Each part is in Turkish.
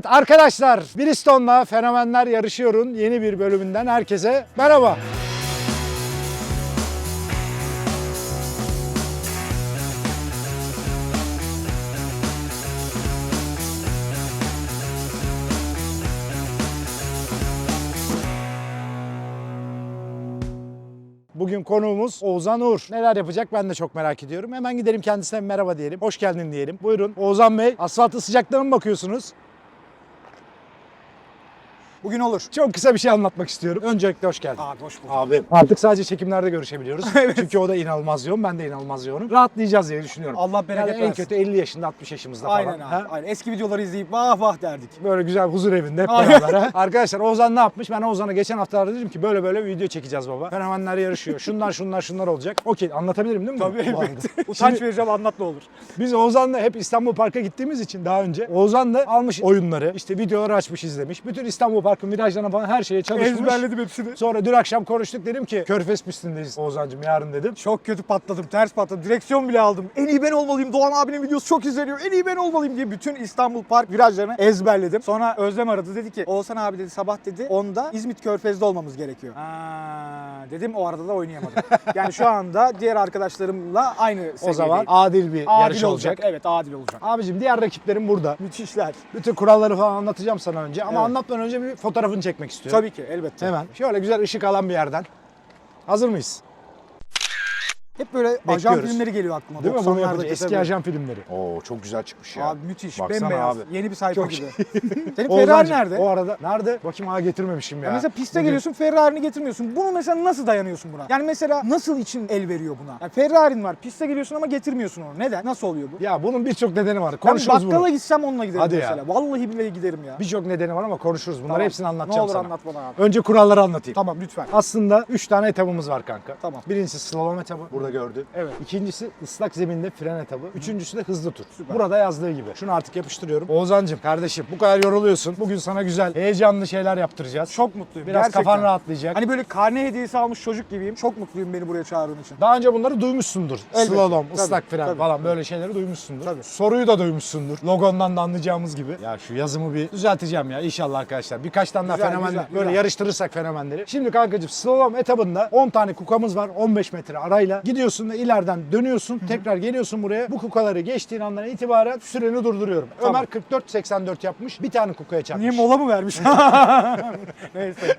Evet arkadaşlar Bristone'la Fenomenler Yarışıyor'un yeni bir bölümünden herkese merhaba. Bugün konuğumuz Oğuzhan Uğur. Neler yapacak ben de çok merak ediyorum. Hemen gidelim kendisine merhaba diyelim. Hoş geldin diyelim. Buyurun Oğuzhan Bey asfaltı sıcaklığına mı bakıyorsunuz? Bugün olur. Çok kısa bir şey anlatmak istiyorum. Öncelikle hoş geldin. Abi hoş bulduk. Abi artık sadece çekimlerde görüşebiliyoruz. Çünkü o da inanılmaz yoğun, ben de inanılmaz yoğunum. Rahatlayacağız diye düşünüyorum. Allah bereket Yani en versin. kötü 50 yaşında 60 yaşımızda falan. Aynen abi. ha? Aynen. Eski videoları izleyip vah vah derdik. Böyle güzel huzur evinde hep beraber. ha? Arkadaşlar Ozan ne yapmış? Ben Ozan'a geçen haftalarda dedim ki böyle böyle video çekeceğiz baba. Fenomenler yarışıyor. Şunlar şunlar şunlar olacak. Okey anlatabilirim değil mi? Tabii elbette. Utanç Şimdi vereceğim anlat ne olur. biz Ozan'la hep İstanbul Park'a gittiğimiz için daha önce Ozan da almış oyunları, işte videoları açmış izlemiş. Bütün İstanbul Park'ın virajlarına falan her şeye çalışmış. Ezberledim hepsini. Sonra dün akşam konuştuk dedim ki Körfez pistindeyiz Oğuzhan'cığım yarın dedim. Çok kötü patladım, ters patladım. Direksiyon bile aldım. En iyi ben olmalıyım. Doğan abinin videosu çok izleniyor. En iyi ben olmalıyım diye bütün İstanbul Park virajlarını ezberledim. Sonra Özlem aradı dedi ki Oğuzhan abi dedi sabah dedi onda İzmit Körfez'de olmamız gerekiyor. Ha, dedim o arada da oynayamadım. yani şu anda diğer arkadaşlarımla aynı O seviyedeyim. zaman adil bir adil yarış olacak. olacak. Evet adil olacak. Abicim diğer rakiplerim burada. Müthişler. Bütün kuralları falan anlatacağım sana önce ama Evet. anlatmadan önce bir fotoğrafını çekmek istiyorum. Tabii ki elbette. Hemen şöyle güzel ışık alan bir yerden. Hazır mıyız? Hep böyle ajan Bekliyoruz. filmleri geliyor aklıma. Değil mi? Bunu 90'lardaki yapacağız. Eski tabii. ajan filmleri. Oo çok güzel çıkmış ya. Abi müthiş. Baksana bembeyaz. abi. Yeni bir sayfa Çok gibi. Senin Ferrari Oğuzhan'cığım, nerede? O arada nerede? Bakayım ha getirmemişim ya. Ya mesela piste Bugün- geliyorsun Ferrari'ni getirmiyorsun. Bunu mesela nasıl dayanıyorsun buna? Yani mesela nasıl için el veriyor buna? Yani Ferrari'nin var. Piste geliyorsun ama getirmiyorsun onu. Neden? Nasıl oluyor bu? Ya bunun birçok nedeni var. Ben Konuşuruz bakkala bunu. gitsem onunla giderim Hadi ya. mesela. Vallahi billahi giderim ya. Birçok nedeni var ama konuşuruz. Bunları Tamam. hepsini anlatacağım Ne olur sana. anlat bana abi. Önce kuralları anlatayım. Tamam lütfen. Aslında 3 tane etabımız var kanka. Tamam. Birincisi slalom etabı. Burada gördün. Evet. İkincisi ıslak zeminde fren etabı. Üçüncüsü de hızlı tur. Süper. Burada yazdığı gibi. Şunu artık yapıştırıyorum. Oğuzhan'cığım kardeşim bu kadar yoruluyorsun. Bugün sana güzel, heyecanlı şeyler yaptıracağız. Çok mutluyum. Biraz Gerçekten. kafan rahatlayacak. Hani böyle karne hediyesi almış çocuk gibiyim. Çok mutluyum beni buraya çağırdığın için. Daha önce bunları duymuşsundur. Elbette. Slalom, Tabii, ıslak fren tabii. falan böyle şeyleri duymuşsundur. Tabii. Soruyu da duymuşsundur. Logondan da anlayacağımız gibi. Ya şu yazımı bir düzelteceğim ya inşallah arkadaşlar. Birkaç tane daha Güzel, fenomen güzel, böyle güzel. yarıştırırsak fenomenleri. Şimdi kankacığım slalom etabında 10 tane kukamız var 15 metre arayla. Gidiyorsun da ileriden dönüyorsun. Tekrar geliyorsun buraya. Bu kukaları geçtiğin andan itibaren süreni durduruyorum. Tamam. Ömer 44-84 yapmış. Bir tane kukaya çarpmış. Niye mola mı vermiş? Neyse.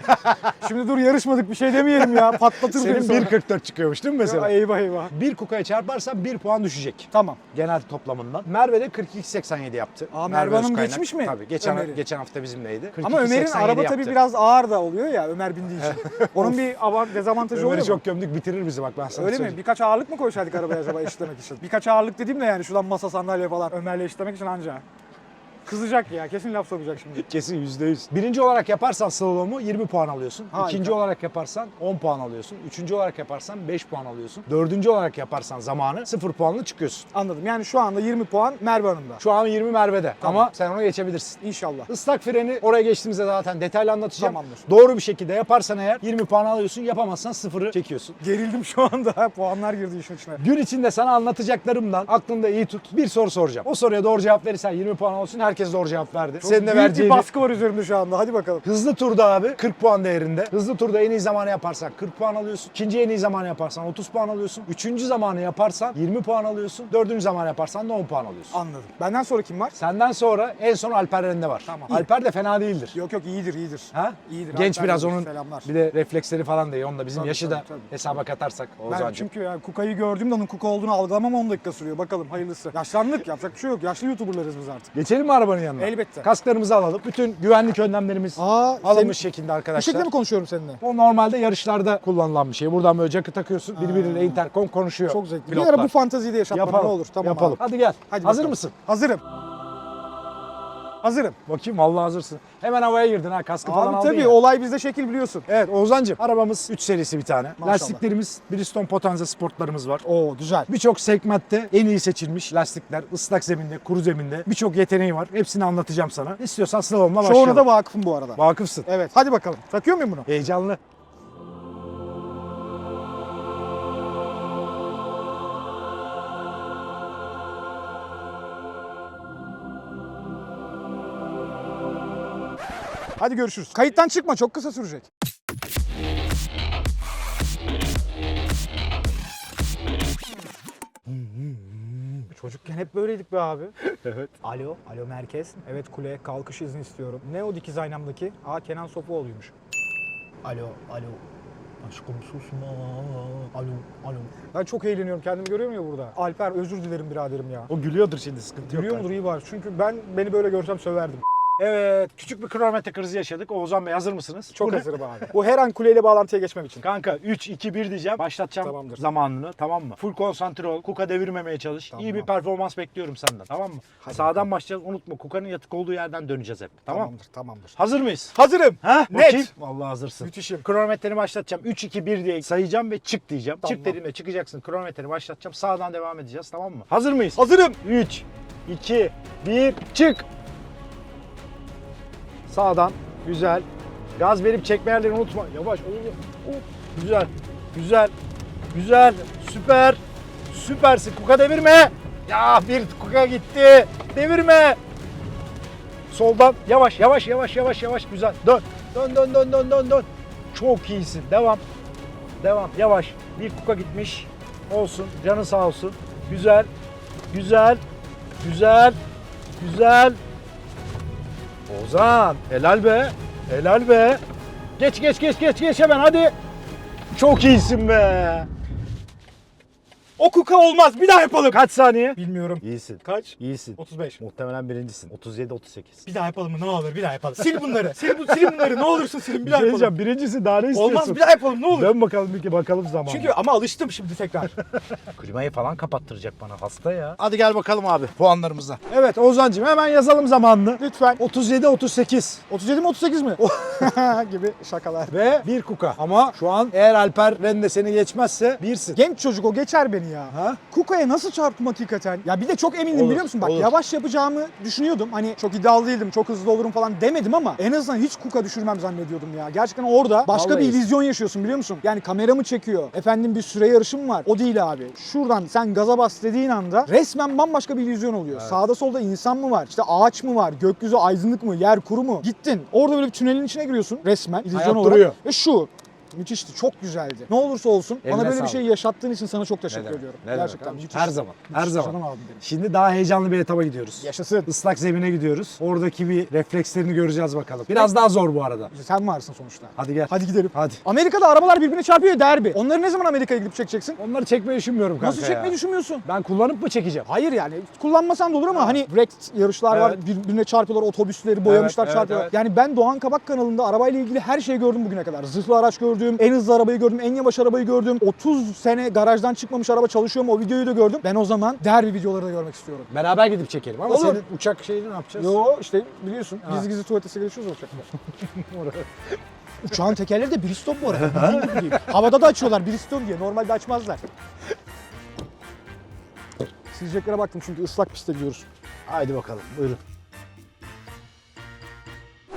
Şimdi dur yarışmadık bir şey demeyelim ya. Patlatır Senin beni sonra. 1.44 çıkıyormuş değil mi mesela? Ay, Eyvah eyvah. Bir kukaya çarparsan 1 puan düşecek. Tamam. genel toplamından. Merve de 42.87 yaptı. Aa, Merve Hanım Özkaynak. geçmiş mi? Tabii geçen Ömer'i? geçen hafta bizimleydi. Ama Ömer'in 42.87 araba yaptı. tabii biraz ağır da oluyor ya Ömer bindiği için. Onun bir avant- dezavantajı Ömer'i oluyor çok mu? gömdük bitirir bizi bak ben sana Öyle mi? söyleyeyim. Birkaç ağırlık mı koysaydık arabaya acaba eşitlemek için? Birkaç ağırlık dediğim de yani şuradan masa sandalye falan Ömer'le eşitlemek için anca. Kızacak ya kesin laf sokacak şimdi. Kesin %100. Birinci olarak yaparsan slalomu 20 puan alıyorsun. Harika. İkinci olarak yaparsan 10 puan alıyorsun. Üçüncü olarak yaparsan 5 puan alıyorsun. Dördüncü olarak yaparsan zamanı 0 puanla çıkıyorsun. Anladım. Yani şu anda 20 puan Merve Hanım'da. Şu an 20 Merve'de Tamam. ama sen onu geçebilirsin. İnşallah. Islak freni oraya geçtiğimizde zaten detaylı anlatacağım. Tamamdır. Doğru bir şekilde yaparsan eğer 20 puan alıyorsun. Yapamazsan 0'ı çekiyorsun. Gerildim şu anda. Puanlar girdi işin içine. Gün içinde sana anlatacaklarımdan aklında iyi tut. Bir soru soracağım. O soruya doğru cevap verirsen 20 puan olsun. Herkes doğru cevap verdi. Çok Senin de büyük vereceğin bir baskı var üzerimde şu anda. Hadi bakalım. Hızlı turda abi 40 puan değerinde. Hızlı turda en iyi zamanı yaparsan 40 puan alıyorsun. İkinci en iyi zamanı yaparsan 30 puan alıyorsun. Üçüncü zamanı yaparsan 20 puan alıyorsun. Dördüncü zamanı yaparsan da 10 puan alıyorsun. Anladım. Benden sonra kim var? Senden sonra en son Alper Rende var. Tamam. Alper de fena değildir. Yok yok iyidir iyidir. Ha? İyidir. Genç Alper biraz onun Selamlar. bir de refleksleri falan da iyi. Onun da bizim Tabii, yaşı tabii, da tabii. hesaba katarsak Ben Oğuzhan'cığım. çünkü yani Kuka'yı gördüğümde onun Kuka olduğunu algılamam 10 dakika sürüyor. Bakalım hayırlısı. Yaşlandık yapacak bir şey yok. Yaşlı YouTuber'larız biz artık. Geçelim mi arabanın yanına? Elbette. Kasklarımızı alalım. Bütün güvenlik önlemlerimiz Aa, alınmış şekilde Bu arkadaşlar. şekilde mi konuşuyorum seninle? O normalde yarışlarda kullanılan bir şey. Buradan böyle jacket takıyorsun. Birbiriyle intercom konuşuyor. Çok zevkli. Bir ara bu fanteziyi de yaşat bana Yapalım. ne olur. Tamam Yapalım. abi. Hadi gel. Hadi Hazır bakalım. mısın? Hazırım. Hazırım. Bakayım vallahi hazırsın. Hemen havaya girdin ha. Kaskı falan Abi aldın tabii ya. olay bizde şekil biliyorsun. Evet Oğuzhan'cığım arabamız 3 serisi bir tane. Maşallah. Lastiklerimiz Bridgestone Potenza sportlarımız var. Oo güzel. Birçok segmentte en iyi seçilmiş lastikler, ıslak zeminde, kuru zeminde birçok yeteneği var. Hepsini anlatacağım sana. İstiyorsan slalomla başlayalım. Çoğuna da vakıfım bu arada. Vakıfsın. Evet hadi bakalım. Takıyor muyum bunu? Heyecanlı. Hadi görüşürüz. Kayıttan çıkma çok kısa sürecek. Çocukken hep böyleydik be abi. Evet. Alo, alo merkez. Evet kuleye kalkış izni istiyorum. Ne o dikiz aynamdaki? Aa Kenan Sofuoğlu'ymuş. Alo, alo. Aşkım susma. Alo, alo. Ben çok eğleniyorum. Kendimi görüyor muyum burada? Alper özür dilerim biraderim ya. O gülüyordur şimdi sıkıntı yok. Gülüyor mudur iyi var. Çünkü ben beni böyle görsem söverdim. Evet. Küçük bir kronometre krizi yaşadık. Oğuzhan Bey hazır mısınız? Çok Bu ne? hazırım abi. Bu her an kuleyle bağlantıya geçmem için. Kanka 3, 2, 1 diyeceğim. Başlatacağım Tamamdır. zamanını tamam mı? Full konsantre ol. Kuka devirmemeye çalış. Tamam. İyi bir performans bekliyorum senden tamam mı? Hadi Sağdan başlayacağız. Unutma Kuka'nın yatık olduğu yerden döneceğiz hep. Tamam. Tamamdır, tamamdır. Hazır mıyız? Hazırım. Ha? Net. Bakayım. Vallahi hazırsın. Müthişim. Kronometreni başlatacağım. 3, 2, 1 diye sayacağım ve çık diyeceğim. Tamam. Çık dediğimde çıkacaksın. Kronometreni başlatacağım. Sağdan devam edeceğiz tamam mı? Hazır mıyız? Hazırım. 3, 2, 1, çık. Sağdan. Güzel. Gaz verip çekme yerlerini unutma. Yavaş. Oo, oo. Güzel. Güzel. Güzel. Süper. Süpersin. Kuka devirme. Ya bir kuka gitti. Devirme. Soldan. Yavaş yavaş yavaş yavaş yavaş. Güzel. Dön. Dön dön dön dön dön dön. Çok iyisin. Devam. Devam. Yavaş. Bir kuka gitmiş. Olsun. Canın sağ olsun. Güzel. Güzel. Güzel. Güzel. Ozan. Helal be. Helal be. Geç geç geç geç geç hemen hadi. Çok iyisin be. O kuka olmaz. Bir daha yapalım. Kaç saniye? Bilmiyorum. İyisin. Kaç? İyisin. 35. Muhtemelen birincisin. 37 38. Bir daha yapalım mı? Ne olur bir daha yapalım. Sil bunları. Sil, bu, sil bunları. Ne olursun silin bir Bir daha şey yapalım. diyeceğim. Birincisi daha ne istiyorsun? Olmaz bir daha yapalım ne olur. Dön bakalım bir bakalım zaman. Çünkü ama alıştım şimdi tekrar. klimayı falan kapattıracak bana hasta ya. Hadi gel bakalım abi puanlarımıza. Evet Ozan'cığım hemen yazalım zamanını. Lütfen. 37 38 37 mi 38 mi? gibi şakalar. ve bir kuka. Ama şu an eğer Alper Rende seni geçmezse birsin. Genç çocuk o geçer beni ya. Ha? Kuka'ya nasıl çarptım hakikaten? Ya bir de çok emindim Olur, biliyor musun? Bak olur. yavaş yapacağımı düşünüyordum. Hani çok iddialı değildim, çok hızlı olurum falan demedim ama en azından hiç Kuka düşürmem zannediyordum ya. Gerçekten orada başka Vallahi. bir illüzyon yaşıyorsun biliyor musun? Yani kameramı çekiyor. Efendim bir süre yarışım var. O değil abi. Şuradan sen gaza bas dediğin anda resmen bambaşka bir illüzyon oluyor. Sağda solda insan mı var? İşte ağaç mı var? Gökyüzü aydınlık mı? Yer kuru mu? Gittin. Orada böyle bir tünelin içine giriyorsun resmen illüzyon olarak. duruyor. Ve şu Müthişti, çok güzeldi. Ne olursa olsun Eline bana böyle sağlık. bir şey yaşattığın için sana çok teşekkür Ne demek, ediyorum. ne demek Gerçekten abi. müthiş. Her zaman, her Müthiş zaman. canım abim benim. Şimdi daha heyecanlı bir etaba gidiyoruz. Yaşasın. Islak zemine gidiyoruz. Oradaki bir reflekslerini göreceğiz bakalım. Biraz daha zor bu arada. Sen varsın sonuçta. Hadi gel. Hadi gidelim. Hadi. Amerika'da arabalar birbirine çarpıyor derbi. Onları ne zaman Amerika'ya gidip çekeceksin? Onları çekmeyi düşünmüyorum kanka Nasıl çekmeyi ya. düşünmüyorsun? Ben kullanıp mı çekeceğim? Hayır yani kullanmasan da olur ama hani wrecked yarışlar var Evet. birbirine çarpıyorlar otobüsleri boyamışlar evet, çarpıyorlar. evet. Yani ben Doğan Kabak kanalında arabayla ilgili her şeyi gördüm bugüne kadar. Zırhlı araç gördüm, en hızlı arabayı gördüm, en yavaş arabayı gördüm. 30 sene garajdan çıkmamış araba çalışıyor mu o videoyu da gördüm. Ben o zaman derbi videoları da görmek istiyorum. Beraber gidip çekelim ama Olur. senin uçak şeyini ne yapacağız? Yo işte biliyorsun Ha. gizli gizli tuvalete sigara içiyoruz uçakta. Uçağın tekerleri de Bridgestone bu arada. Bildiğin gibi. Havada da açıyorlar Bridgestone diye. Normalde açmazlar. Sileceklere baktım çünkü ıslak pistte gidiyoruz. Haydi bakalım buyurun.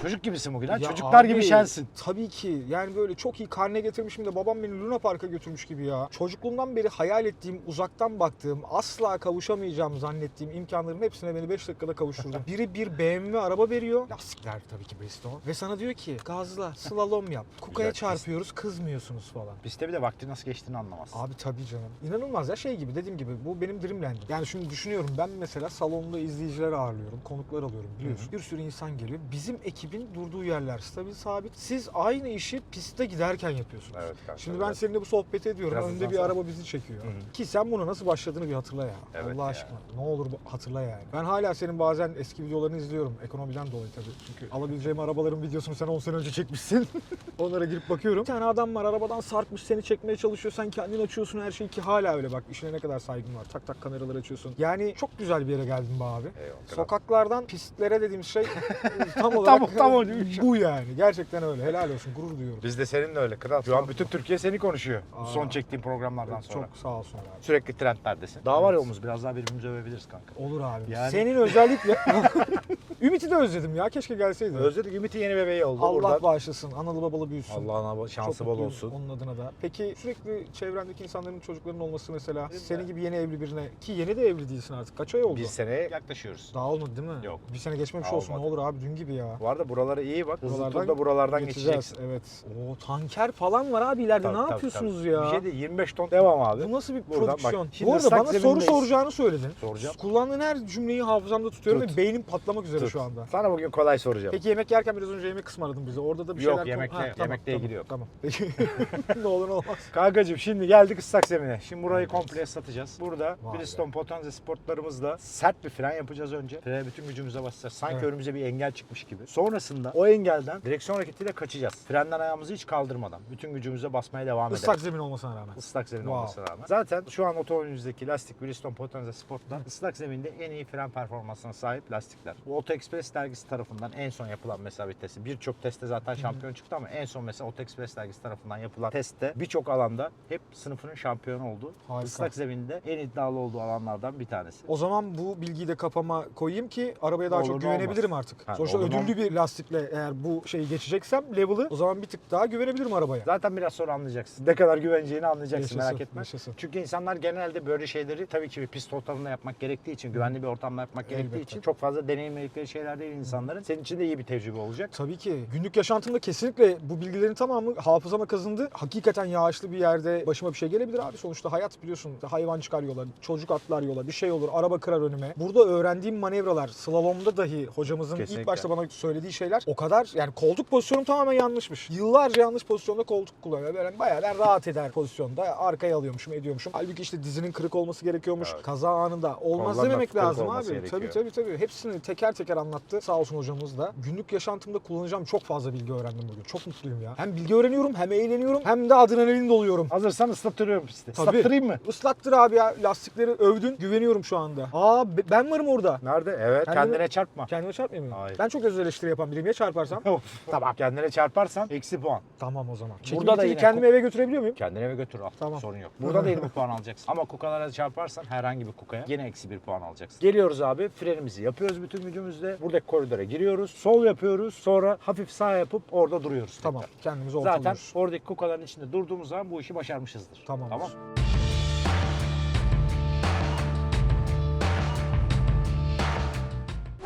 Çocuk gibisin bugün ha. Ya Çocuklar abi, gibi şensin. Tabii ki. Yani böyle çok iyi karne getirmişim de babam beni Luna Park'a götürmüş gibi ya. Çocukluğumdan beri hayal ettiğim, uzaktan baktığım, asla kavuşamayacağım zannettiğim imkanların hepsine beni 5 dakikada kavuşturdu. Biri bir BMW araba veriyor. Lastikler tabii ki Bridgestone. Ve sana diyor ki gazla, slalom yap. Kukaya Güzel çarpıyoruz, kızmıyorsunuz falan. Piste bir de vakti nasıl geçtiğini anlamaz. Abi tabii canım. İnanılmaz ya şey gibi dediğim gibi bu benim dreamland'im. Yani şimdi düşünüyorum ben mesela salonda izleyiciler ağırlıyorum, konuklar alıyorum biliyorsun. Bir sürü insan geliyor. Bizim ekibin durduğu yerler stabil sabit. Siz aynı işi pistte giderken yapıyorsunuz. Evet kanka, Şimdi ben evet. seninle bu sohbeti ediyorum. Biraz Önde bir sonra. araba bizi çekiyor. Hı hı. Ki sen bunu nasıl başladığını bir hatırla ya. Evet Allah ya. aşkına. Ne olur hatırla yani. Ben hala senin bazen eski videolarını izliyorum. Ekonomiden dolayı tabii. Çünkü alabileceğim arabaların videosunu sen 10 sene önce çekmişsin. Onlara girip bakıyorum. Bir tane adam var arabadan sarkmış seni çekmeye çalışıyor. Sen kendin açıyorsun her şeyi ki hala öyle bak. işine ne kadar saygın var. Tak tak kameraları açıyorsun. Yani çok güzel bir yere geldin be abi. Eyvallah. Sokaklardan pistlere dediğimiz şey tam olarak Tam- tam o. bu yani. Gerçekten öyle. Helal olsun. Gurur duyuyorum. Biz de seninle öyle kral. Şu an bütün Türkiye seni konuşuyor. Aa. son çektiğim programlardan sonra. Çok sağ olsun abi. Sürekli trendlerdesin. Daha var ya Omuz biraz daha birbirimizi övebiliriz kanka. Olur abi. Yani- Senin özellikle Ümit'i de özledim ya. Keşke gelseydi. Özledik Ümit'in yeni bebeği oldu. Allah Buradan. bağışlasın. Analı babalı büyüsün. Allah'ına şansı bol olsun. Onun adına da. Peki sürekli çevrendeki insanların çocukların olması mesela Benim senin de. gibi yeni evli birine ki yeni de evli değilsin artık. Kaç ay oldu? Bir seneye yaklaşıyoruz. Daha olmadı değil mi? Yok. Bir sene geçmemiş Daha olsun. Ne olmadı. olur abi dün gibi ya. Bu arada buralara iyi bak. Hızlı Buralardan turda buralardan Geçeceğiz. Evet. Oo tanker falan var abi ileride. Tabii, ne tabii, yapıyorsunuz tabii. ya? Bir şey değil 25 ton devam abi. Bu nasıl bir Buradan bak. prodüksiyon? Şimdi Bu arada bana soru soracağını söyledin. Soracağım. Kullandığın her cümleyi hafızamda tutuyorum Tut. ve beynim patlamak üzere Tut. Şu anda. Sana bugün kolay soracağım. Peki yemek yerken biraz önce yemek ısmarladın bize. Orada da bir Yok, şeyler... yemekle- Ha, tamam, yemekle ilgili yok. Tamam. Peki. ne olur ne olmaz. Kankacığım şimdi geldik ıslak zemine. Şimdi burayı komple satacağız. Burada Vay Bridgestone Potenza Sportlarımızla sert bir fren yapacağız önce. Frene bütün gücümüze basacağız. Sanki Evet. önümüze bir engel çıkmış gibi. Sonrasında o engelden direksiyon hareketiyle kaçacağız. Frenden ayağımızı hiç kaldırmadan. Bütün gücümüze basmaya devam ederiz. Islak zemin olmasına rağmen. Islak zemin Wow. olmasına rağmen. Zaten şu an otomobilimizdeki lastik Bridgestone Potenza Sport'lar ıslak zeminde en iyi fren performansına sahip lastikler. Bu Express dergisi tarafından en son yapılan mesela bir testi. Birçok testte zaten şampiyon çıktı ama en son mesela Auto Express dergisi tarafından yapılan testte birçok alanda hep sınıfının şampiyonu oldu. Harika. Islak zeminde en iddialı olduğu alanlardan bir tanesi. O zaman bu bilgiyi de kafama koyayım ki arabaya daha Olur, çok ne güvenebilirim artık. Ha, Sonuçta olur, ödüllü bir lastikle eğer bu şeyi geçeceksem level'ı o zaman bir tık daha güvenebilirim arabaya. Zaten biraz sonra anlayacaksın. Ne kadar güveneceğini anlayacaksın Yaşasın, merak etme. yaşasın. Çünkü insanlar genelde böyle şeyleri tabii ki bir pist ortamında yapmak gerektiği için, güvenli bir ortamda yapmak gerektiği Elbette. için çok fazla deneyimledikleri şeyler değil insanların. Senin için de iyi bir tecrübe olacak. Tabii ki. Günlük yaşantımda kesinlikle bu bilgilerin tamamı hafızama kazındı. Hakikaten yağışlı bir yerde başıma bir şey gelebilir abi. Sonuçta hayat biliyorsun. Hayvan çıkar yola, çocuk atlar yola, bir şey olur, araba kırar önüme. Burada öğrendiğim manevralar, slalomda dahi hocamızın Kesinlikle. ilk başta bana söylediği şeyler o kadar yani koltuk pozisyonum tamamen yanlışmış. Yıllarca yanlış pozisyonda koltuk kullanıyor. Böyle bayağı ben rahat eder pozisyonda arkaya alıyormuşum, ediyormuşum. Halbuki işte dizinin kırık olması gerekiyormuş. Evet. Kaza anında olmaz Kolların dememek lazım abi. gerekiyor. Tabii tabii tabii. Hepsini teker teker anlattı. Sağ olsun hocamız da. Günlük yaşantımda kullanacağım çok fazla bilgi öğrendim bugün. Çok mutluyum ya. Hem bilgi öğreniyorum hem eğleniyorum hem de adrenalin doluyorum. Hazırsan ıslattırıyorum pisti. Tabii. Islattırayım mı? Islattır abi ya. Lastikleri övdün. Güveniyorum şu anda. Aa be- ben varım orada. Nerede? Evet. Kendine- Kendine çarpma. Kendime çarpmayayım mı? Hayır. Ben çok öz eleştiri yapan biriyim. Ya çarparsam? tamam. Kendine çarparsan eksi puan. tamam o zaman. Burada Burada da da yine kendimi eve götürebiliyor muyum? Kendine eve götür al. Tamam. Sorun yok. Burada da 20 puan alacaksın. Ama kukalara çarparsan herhangi bir kukaya yine eksi bir puan alacaksın. Geliyoruz abi. Frenimizi yapıyoruz bütün gücümüzle. Buradaki koridora giriyoruz. Sol yapıyoruz. Sonra hafif sağ yapıp orada duruyoruz. Tamam. tekrar. Kendimizi Zaten ortalıyoruz. oradaki kukaların içinde durduğumuz zaman bu işi başarmışızdır. Tamam. Tamam.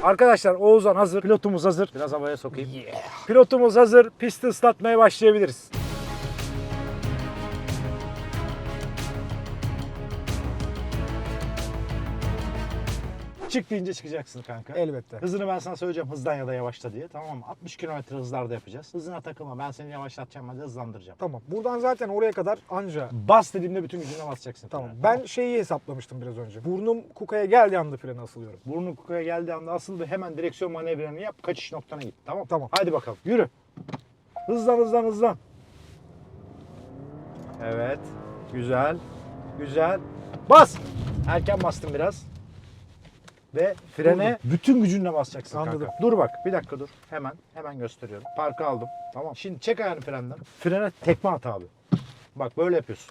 Arkadaşlar Oğuzhan hazır. Pilotumuz hazır. Biraz havaya sokayım. Pilotumuz hazır. Pisti ıslatmaya başlayabiliriz. Çık deyince çıkacaksın kanka. Elbette. Hızını ben sana söyleyeceğim hızdan ya da yavaşla diye tamam mı? 60 km hızlarda yapacağız. Hızına takılma ben seni yavaşlatacağım hadi hızlandıracağım. Tamam. Buradan zaten oraya kadar anca Bas dediğimde bütün gücüne basacaksın. Tamam. frene, Ben şeyi hesaplamıştım biraz önce. Burnum kukaya geldiği anda frene asılıyorum. Burnu kukaya geldiği anda asıl ve hemen direksiyon manevranı yap. Kaçış noktana git. Tamam. Tamam. Hadi bakalım. Yürü. Hızlan hızlan hızlan. Evet. Güzel. Güzel. Bas. Erken bastım biraz. Ve frene bütün gücünle basacaksın Anladım. kanka. Dur bak. Bir dakika dur. Hemen. Hemen gösteriyorum. Parkı aldım. Tamam. Şimdi çek ayağını frenden. Frene tekme at abi. Bak böyle yapıyorsun.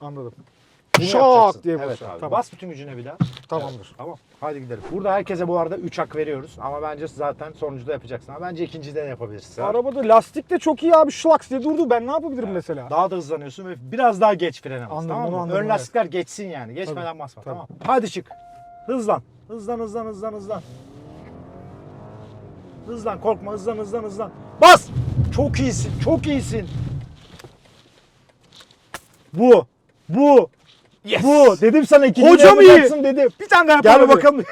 Anladım. Bunu Şak yapacaksın. diye evet abi. Tamam. Bas bütün gücüne bir daha. Tamamdır. Tamam. Hadi gidelim. Burada herkese bu arada 3 hak veriyoruz. Ama bence zaten sonuncuda yapacaksın. Ama bence ikincide de yapabilirsin. Arabada lastik de çok iyi abi. Şlaks diye durdu. Ben ne yapabilirim mesela? Daha da hızlanıyorsun ve biraz daha geç frene bas. Anladım, tamam mı? anladım, Ön evet. lastikler geçsin yani. Geçmeden basma tamam. Hadi çık. Hızlan. Hızlan hızlan hızlan hızlan. Hızlan korkma hızlan hızlan hızlan. Bas. Çok iyisin. Çok iyisin. Bu. Bu. Yes. Bu. Dedim sana ikinci Hocam iyi. dedim. Bir tane daha Gel yapalım. bakalım.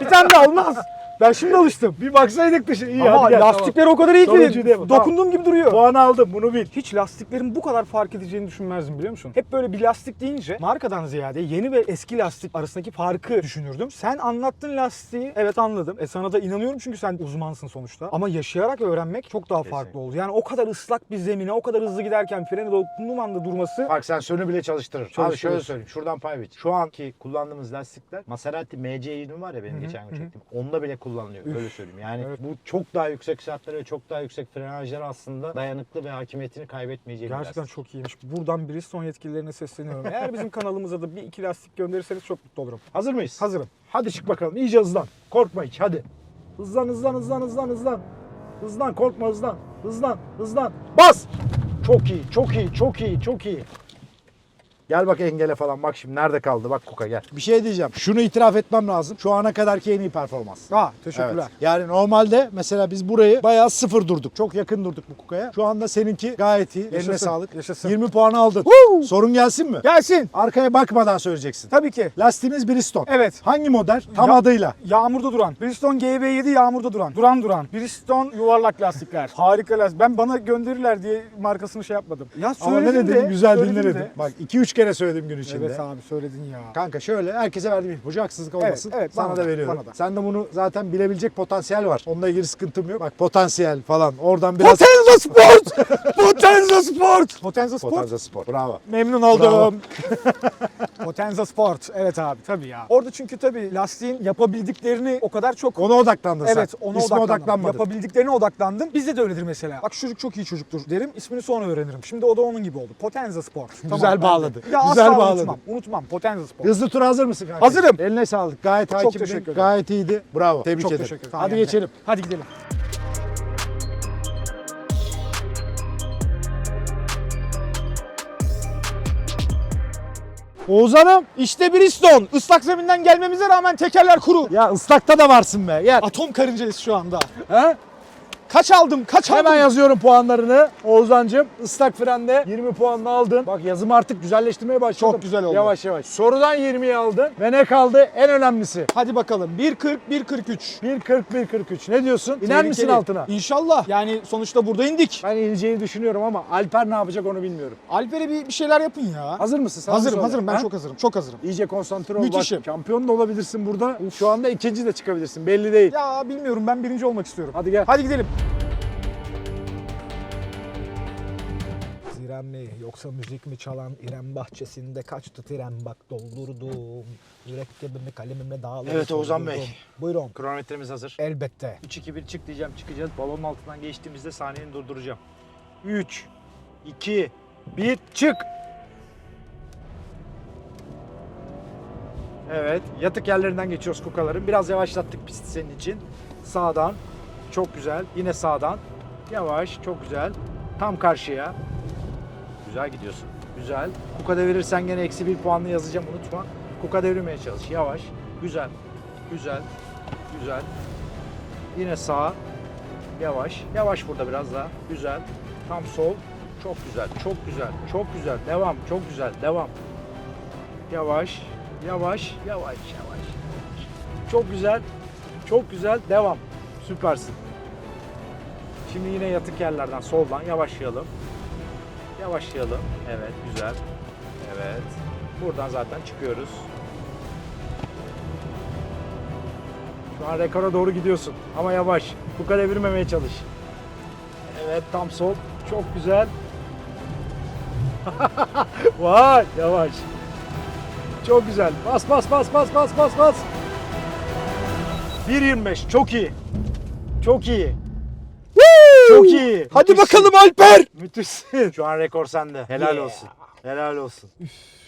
Bir tane daha olmaz. Ben şimdi alıştım. bir baksaydık dışı. İyi Ama hadi gel. lastikler o kadar iyi ki dokunduğum gibi duruyor. Puan aldım bunu bil. Hiç lastiklerin bu kadar fark edeceğini düşünmezdim biliyor musun? Hep böyle bir lastik deyince markadan ziyade yeni ve eski lastik arasındaki farkı düşünürdüm. Sen anlattın lastiği. Evet anladım. E sana da inanıyorum çünkü sen uzmansın sonuçta. Ama yaşayarak öğrenmek çok daha farklı Kesinlikle. oldu. Yani o kadar ıslak bir zemine, o kadar hızlı giderken frene dokunduğum anda durması Bak sensörünü bile çalıştırır. Abi şöyle söyleyeyim. Şuradan pay biç. Şu anki kullandığımız lastikler Maserati MC20 var ya benim Hı hı, geçen gün çektiğim. Onunla bile kullanılıyor. Öyle söyleyeyim. Yani Evet. bu çok daha yüksek saatlere ve çok daha yüksek frenajlara aslında dayanıklı ve hakimiyetini kaybetmeyeceği bir gerçekten lastik. çok iyiymiş. Buradan Bridgestone yetkililerine sesleniyorum. Eğer bizim kanalımıza da bir iki lastik gönderirseniz çok mutlu olurum. Hazır mıyız? Hazırım. Hadi çık bakalım. İyice hızlan. Korkma hiç hadi. Hızlan hızlan hızlan hızlan hızlan. Hızlan korkma hızlan. Hızlan hızlan. Bas. Çok iyi çok iyi çok iyi çok iyi. Gel bak engele falan bak şimdi nerede kaldı bak Kuka gel. Bir şey diyeceğim. Şunu itiraf etmem lazım. Şu ana kadarki en iyi performans. Ha teşekkürler. Evet. Yani normalde mesela biz burayı bayağı sıfır durduk. Çok yakın durduk bu Kuka'ya. Şu anda seninki gayet iyi. Eline Yaşasın, sağlık. yaşasın. 20 puanı aldın. Woo! Sorun gelsin mi? Gelsin. Arkaya bakmadan söyleyeceksin. Tabii ki. Lastiğimiz Bridgestone. Evet. Hangi model? Tam Ya- adıyla. Yağmurda duran. Bridgestone GB7 yağmurda duran. Duran duran. Bridgestone yuvarlak lastikler. Harika lastik. Ben bana gönderirler diye markasını şey yapmadım. Ya Ama ne söyledim dedim? de, Güzel söyledim dinle de. dedim. Bak 2-3 kere söyledim gün içinde. Evet abi söyledin ya. Kanka şöyle herkese verdiğim hoca haksızlık olmasın. evet, Sana bana da da, veriyorum. bana da. Sen de bunu zaten bilebilecek potansiyel var. Onunla ilgili sıkıntım yok. Bak potansiyel falan. Oradan biraz... Potenza Sport! Potenza Sport! Potenza Sport. Potenza Spor. Bravo. Memnun Bravo. oldum. Potenza Sport. Evet abi tabii ya. Orada çünkü tabii lastiğin yapabildiklerini o kadar çok Ona odaklandın sen. Evet ona İsme odaklandım. odaklanmadın. Yapabildiklerine odaklandım. Bizde de öyledir mesela. Bak çocuk çok iyi çocuktur derim. ismini sonra öğrenirim. Şimdi o da onun gibi oldu. Potenza Sport. Güzel bağladı. Ya Güzel asla bağladı. unutmam. Unutmam. Potenza Sport. Hızlı tura hazır mısın kanka? Hazırım. Eline sağlık. Gayet Çok hakimdin. teşekkür ederim. Gayet iyiydi. Bravo. Tebrik Çok ederim. teşekkür ederim. Hadi Sayende. geçelim. Hadi gidelim. Oğuzhan'ım. İşte Bridgestone. Islak zeminden gelmemize rağmen tekerler kuru. Ya ıslakta da varsın be. Gel. Atom karıncayız şu anda. Ha? Kaç aldım? Kaç aldım? Hemen yazıyorum puanlarını. Oğuzhan'cığım ıslak frende 20 puanını aldın. Bak yazımı artık güzelleştirmeye başladım. Çok güzel oldu. Yavaş yavaş. Sorudan 20'yi aldın. Ve ne kaldı? En önemlisi. Hadi bakalım. 1.40, 1.43. 1.40 1.43. Ne diyorsun? İner misin Tehlikeli. altına? İnşallah. Yani sonuçta burada indik. Ben ineceğini düşünüyorum ama Alper ne yapacak onu bilmiyorum. Alper'e bir, bir şeyler yapın ya. Hazır mısın? Sana hazırım söyle. hazırım. Ben Ha? çok hazırım. Çok hazırım. İyice konsantre ol. Müthişim. Bak, şampiyon da olabilirsin burada. Şu anda ikinci de çıkabilirsin. Belli değil. Ya bilmiyorum ben birinci olmak istiyorum. Hadi gel. Hadi gidelim. Tren mi yoksa müzik mi çalan İrem bahçesinde kaçtı tren bak doldurdum. Mürekkebimi kalemimle dağları Evet, Oğuzhan Bey. soldurdum. Buyurun. Kronometremiz hazır. Elbette. 3-2-1 çık diyeceğim çıkacağız. Balonun altından geçtiğimizde saniyeni durduracağım. 3, 2, 1 çık. Evet yatık yerlerinden geçiyoruz kukaların. Biraz yavaşlattık pisti senin için. Sağdan. Çok güzel. Yine sağdan. Yavaş. Çok güzel. Tam karşıya. Güzel gidiyorsun. Güzel. Kuka devirirsen gene eksi bir puanlı yazacağım unutma. Kuka devirmeye çalış. Yavaş. Güzel. Güzel. Güzel. Yine sağ. Yavaş. Yavaş burada biraz daha. Güzel. Tam sol. Çok güzel. Çok güzel. Çok güzel. Devam. Çok güzel. Devam. Yavaş. Yavaş. Yavaş. Yavaş. Çok güzel. Çok güzel. Devam. Süpersin. Şimdi yine yatık yerlerden soldan yavaşlayalım. Yavaşlayalım. Evet. Güzel. Evet. Buradan zaten çıkıyoruz. Şu an rekora doğru gidiyorsun ama yavaş. Bu kadar devirmemeye çalış. Evet tam sol. Çok güzel. Vay yavaş. Çok güzel. Bas bas bas bas bas bas bas. 1.25 çok iyi. Çok iyi. Çok iyi. Hadi Müthişsin. bakalım Alper. Müthişsin. Şu an rekor sende. Helal Yeah. olsun. Helal olsun.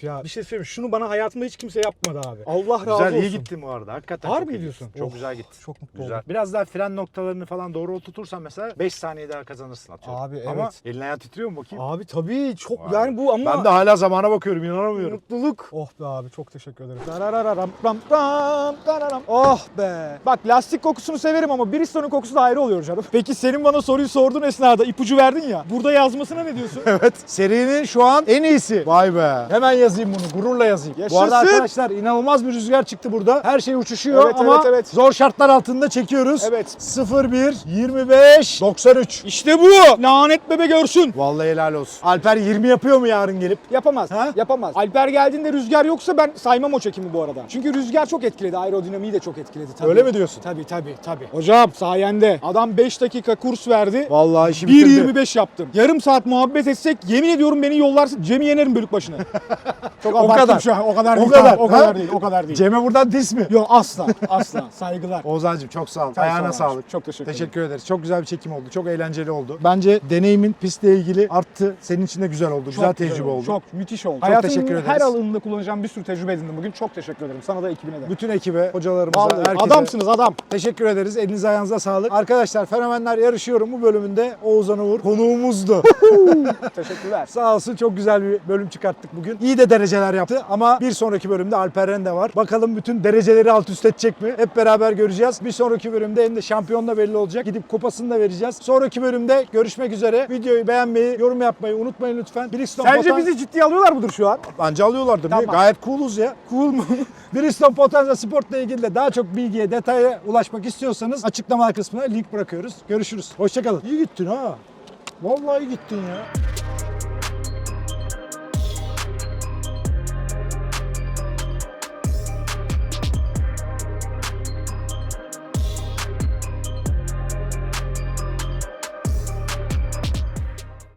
Ya bir şey söyleyeyim şunu bana hayatımda hiç kimse yapmadı abi. Allah razı Güzel olsun. iyi gittin bu arada. Hakikaten çok iyi diyorsun? gittin. Çok Oh, güzel gitti. Çok mutlu Güzel. oldum. Biraz daha fren noktalarını falan doğru oturtursan mesela 5 saniye daha kazanırsın atıyorum. Abi, Ama evet. elin ayağın titriyor mu bakayım? Abi tabii çok Vay yani bu ama Ben de hala zamana bakıyorum inanamıyorum. mutluluk. Oh be abi çok teşekkür ederim. Darararam, ram, ram, dararam. Oh be. Bak lastik kokusunu severim ama Bristone'un kokusu da ayrı oluyor canım. Peki senin bana soruyu sorduğun esnada ipucu verdin ya. Burada yazmasına ne diyorsun? Evet. Serinin şu an en iyisi. Vay be. Hemen yazayım bunu. Gururla yazayım. Bu arada Yaşasın. arkadaşlar inanılmaz bir rüzgar çıktı burada. Her şey uçuşuyor Evet, ama evet, evet. zor şartlar altında çekiyoruz. Evet. 01 25 93. İşte bu. Lanet bebe görsün. Vallahi helal olsun. Alper 20 yapıyor mu yarın gelip? Yapamaz. Ha? Yapamaz. Alper geldiğinde rüzgar yoksa ben saymam o çekimi bu arada. Çünkü rüzgar çok etkiledi. Aerodinamiği de çok etkiledi tabii. Öyle mi diyorsun? Tabii tabii tabii. Hocam sayende. Adam 5 dakika kurs verdi. Vallahi işi bitirdi. 1.25 yaptım. Yarım saat muhabbet etsek yemin ediyorum beni yollarsın. Cem yenerim bölük başına. Çok O kadar. şu an. O kadar O değil. kadar, tamam, O kadar ha? değil. O kadar değil. Cem'e buradan dis mi? Yok asla. Asla. Saygılar. Oğuzhan'cığım çok sağ ol. Çok Ayağına sağ sağlık. Çok teşekkür ederim. Teşekkür ederiz. Çok güzel bir çekim oldu. Çok eğlenceli oldu. Bence deneyimin pistle ilgili arttı. Senin için de güzel oldu. Güzel Çok tecrübe oldu. Çok müthiş oldu. Çok Hayatımın teşekkür ederiz. her alanında kullanacağım bir sürü tecrübe edindim bugün. Çok teşekkür ederim. Sana da ekibine de. Bütün ekibe, hocalarımıza, Vallahi herkese adamsınız adam. teşekkür ederiz. Elinize ayağınıza sağlık. Arkadaşlar Fenomenler Yarışıyorum bu bölümünde Oğuzhan Uğur konuğumuzdu. Teşekkürler. Sağ olsun çok güzel bir bölüm çıkarttık bugün. İyi de dereceler yaptı ama bir sonraki bölümde Alperen de var. Bakalım bütün dereceleri alt üst edecek mi? Hep beraber göreceğiz. Bir sonraki bölümde hem de şampiyon da belli olacak. Gidip kupasını da vereceğiz. Sonraki bölümde görüşmek üzere. Videoyu beğenmeyi, yorum yapmayı unutmayın lütfen. Bristol Sence Potan- bizi ciddiye alıyorlar mıdır şu an? Bence alıyorlardır. Tamam. Gayet cool'uz ya. Cool mu? Bristol Potenza Sport'la ilgili de daha çok bilgiye, detaya ulaşmak istiyorsanız açıklama kısmına link bırakıyoruz. Görüşürüz. Hoşçakalın. İyi gittin ha. Vallahi gittin ya.